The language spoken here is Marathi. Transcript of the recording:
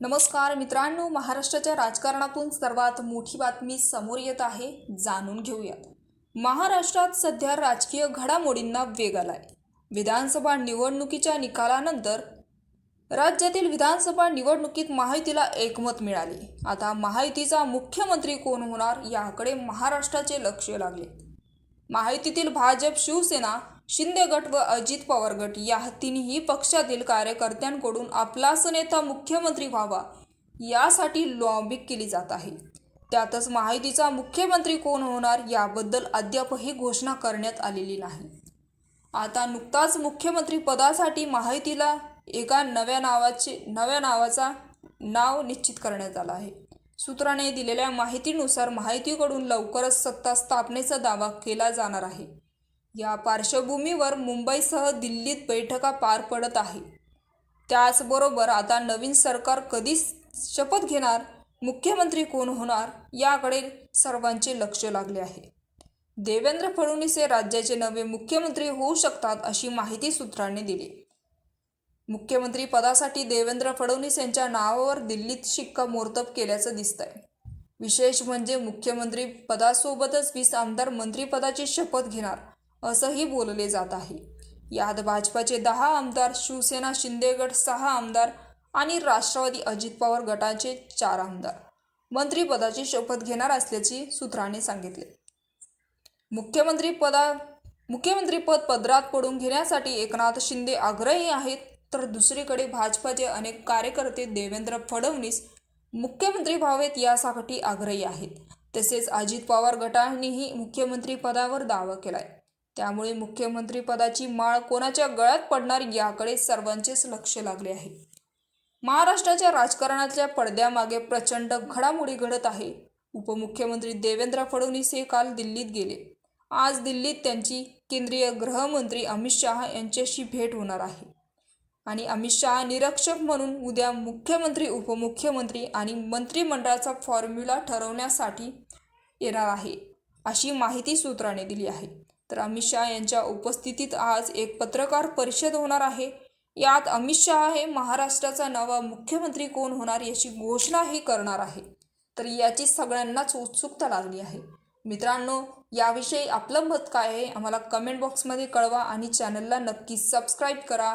नमस्कार मित्रांनो महाराष्ट्राच्या राजकारणातून सर्वात मोठी बातमी समोर येत आहे जाणून घेऊयात. महाराष्ट्रात सध्या राजकीय घडामोडींना वेग आलाय. विधानसभा निवडणुकीच्या निकालानंतर राज्यातील विधानसभा निवडणुकीत महायुतीला एकमत मिळाले. आता महायुतीचा मुख्यमंत्री कोण होणार याकडे महाराष्ट्राचे लक्ष लागले. महायुतीतील भाजप शिवसेना शिंदे गट व अजित पवार गट या तिन्ही पक्षातील कार्यकर्त्यांकडून आपलाच नेता मुख्यमंत्री व्हावा यासाठी लॉबिंग केली जात आहे. त्यातच महायुतीचा मुख्यमंत्री कोण होणार याबद्दल अद्यापही घोषणा करण्यात आलेली नाही. आता नुकताच मुख्यमंत्री पदासाठी महायुतीला एका नव्या नावाचे नव्या नावाचा नाव निश्चित करण्यात आला आहे. सूत्राने दिलेल्या माहितीनुसार माहितीकडून लवकरच सत्ता स्थापनेचा दावा केला जाणार आहे. या पार्श्वभूमीवर मुंबईसह दिल्लीत बैठका पार पडत आहे. त्याचबरोबर आता नवीन सरकार कधी शपथ घेणार मुख्यमंत्री कोण होणार याकडे सर्वांचे लक्ष लागले आहे. देवेंद्र फडणवीस हे राज्याचे नवे मुख्यमंत्री होऊ शकतात अशी माहिती सूत्रांनी दिली. मुख्यमंत्री पदासाठी देवेंद्र फडणवीस यांच्या नावावर दिल्लीत शिक्कामोर्तब केल्याचं दिसतंय. विशेष म्हणजे मुख्यमंत्री पदासोबतच वीस आमदार मंत्रिपदाची शपथ घेणार असंही बोलले जात आहे. यात भाजपाचे दहा आमदार शिवसेना शिंदे गट सहा आमदार आणि राष्ट्रवादी अजित पवार गटाचे चार आमदार. मंत्रिपदाची शपथ घेणार असल्याचे सूत्रांनी सांगितले. मुख्यमंत्री पदा मुख्यमंत्रीपद पदरात पडून घेण्यासाठी एकनाथ शिंदे आग्रही आहेत तर दुसरीकडे भाजपाचे अनेक कार्यकर्ते देवेंद्र फडणवीस मुख्यमंत्री व्हावेत यासाठी आग्रही आहेत. तसेच अजित पवार गटानेही मुख्यमंत्री पदावर दावा केलाय. त्यामुळे मुख्यमंत्री पदाची माळ कोणाच्या गळ्यात पडणार याकडे सर्वांचेच लक्ष लागले आहे. महाराष्ट्राच्या राजकारणातल्या पडद्यामागे प्रचंड घडामोडी घडत आहे. उपमुख्यमंत्री देवेंद्र फडणवीस हे काल दिल्लीत गेले. आज दिल्लीत त्यांची केंद्रीय गृहमंत्री अमित शहा यांच्याशी भेट होणार आहे. आणि अमित शहा निरीक्षक म्हणून उद्या मुख्यमंत्री उपमुख्यमंत्री आणि मंत्रिमंडळाचा फॉर्म्युला ठरवण्यासाठी येणार आहे अशी माहिती सूत्राने दिली आहे. तर अमित शहा यांच्या उपस्थितीत आज एक पत्रकार परिषद होणार आहे. यात अमित शहा हे महाराष्ट्राचा नवा मुख्यमंत्री कोण होणार याची घोषणाही करणार आहे. तर याची सगळ्यांनाच उत्सुकता लागली आहे. मित्रांनो याविषयी आपलं मत काय आहे? आम्हाला कमेंट बॉक्समध्ये कळवा आणि चॅनलला नक्की सबस्क्राईब करा.